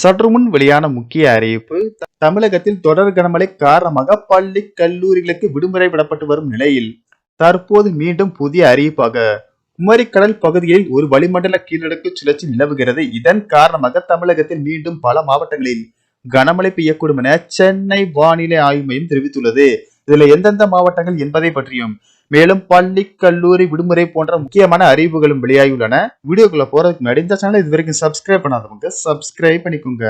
சற்று முன் வெளியான முக்கிய அறிவிப்பு தமிழகத்தில் தொடர் கனமழை காரணமாக பள்ளி கல்லூரிகளுக்கு விடுமுறை விடப்பட்டு வரும் நிலையில் தற்போது மீண்டும் புதிய அறிவிப்பாக குமரிக்கடல் பகுதியில் ஒரு வளிமண்டல கீழடுக்கு சுழற்சி நிலவுகிறது. இதன் காரணமாக தமிழகத்தில் மீண்டும் பல மாவட்டங்களில் கனமழை பெய்யக்கூடும் என சென்னை வானிலை ஆய்வு மையம் தெரிவித்துள்ளது. இதுல எந்தெந்த மாவட்டங்கள் என்பதை பற்றியும் மேலும் பள்ளி கல்லூரி விடுமுறை போன்ற முக்கியமான அறிவுகளும் வெளியாகியுள்ளன. வீடியோக்குள்ள போறதுக்கு முன்னாடி இந்த சேனல் இது வரைக்கும் சப்ஸ்கிரைப் பண்ணாதவங்க சப்ஸ்கிரைப் பண்ணிக்கோங்க.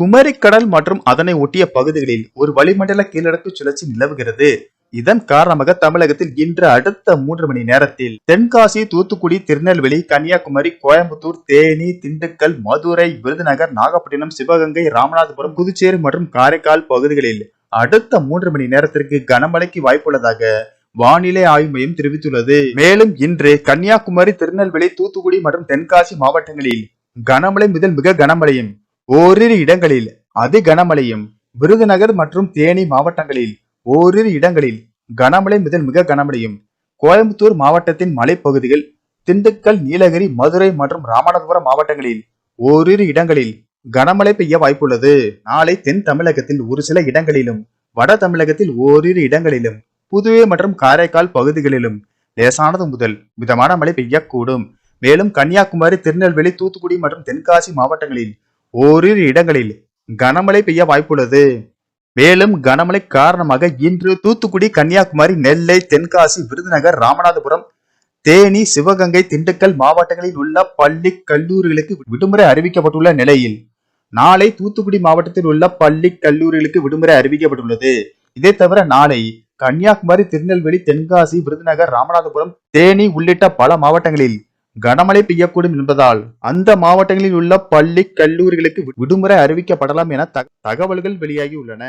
குமரிக்கடல் மற்றும் அதனை ஒட்டிய பகுதிகளில் ஒரு வளிமண்டல கீழடுக்கு சுழற்சி நிலவுகிறது. இதன் காரணமாக தமிழகத்தில் இன்று அடுத்த மூன்று மணி நேரத்தில் தென்காசி தூத்துக்குடி திருநெல்வேலி கன்னியாகுமரி கோயம்புத்தூர் தேனி திண்டுக்கல் மதுரை விருதுநகர் நாகப்பட்டினம் சிவகங்கை ராமநாதபுரம் புதுச்சேரி மற்றும் காரைக்கால் பகுதிகளில் அடுத்த மூன்று மணி நேரத்திற்கு கனமழைக்கு வாய்ப்புள்ளதாக வானிலை ஆய்வு மையம் தெரிவித்துள்ளது. மேலும் இன்று கன்னியாகுமரி திருநெல்வேலி தூத்துக்குடி மற்றும் தென்காசி மாவட்டங்களில் கனமழை முதல் மிக கனமழையும் ஓரிரு இடங்களில் அதி கனமழையும் விருதுநகர் மற்றும் தேனி மாவட்டங்களில் ஓரிரு இடங்களில் கனமழை முதல் மிக கனமழையும் கோயம்புத்தூர் மாவட்டத்தின் மலைப்பகுதிகள் திண்டுக்கல் நீலகிரி மதுரை மற்றும் ராமநாதபுரம் மாவட்டங்களில் ஓரிரு இடங்களில் கனமழை பெய்ய வாய்ப்புள்ளது. நாளை தென் தமிழகத்தில் ஒரு சில இடங்களிலும் வட தமிழகத்தில் ஓரிரு இடங்களிலும் புதுவை மற்றும் காரைக்கால் பகுதிகளிலும் லேசானது முதல் மிதமான மழை பெய்யக்கூடும். மேலும் கன்னியாகுமரி திருநெல்வேலி தூத்துக்குடி மற்றும் தென்காசி மாவட்டங்களில் ஓரிரு இடங்களில் கனமழை பெய்ய வாய்ப்புள்ளது. மேலும் கனமழை காரணமாக இன்று தூத்துக்குடி கன்னியாகுமரி நெல்லை தென்காசி விருதுநகர் ராமநாதபுரம் தேனி சிவகங்கை திண்டுக்கல் மாவட்டங்களில் உள்ள பள்ளி கல்லூரிகளுக்கு விடுமுறை அறிவிக்கப்பட்டுள்ள நிலையில் நாளை தூத்துக்குடி மாவட்டத்தில் உள்ள பள்ளி கல்லூரிகளுக்கு விடுமுறை அறிவிக்கப்பட்டுள்ளது. இதை தவிர நாளை கன்னியாகுமரி திருநெல்வேலி தென்காசி விருதுநகர் ராமநாதபுரம் தேனி உள்ளிட்ட பல மாவட்டங்களில் கனமழை பெய்யக்கூடும் என்பதால் அந்த மாவட்டங்களில் உள்ள பள்ளி கல்லூரிகளுக்கு விடுமுறை அறிவிக்கப்படலாம் என தகவல்கள் வெளியாகி உள்ளன.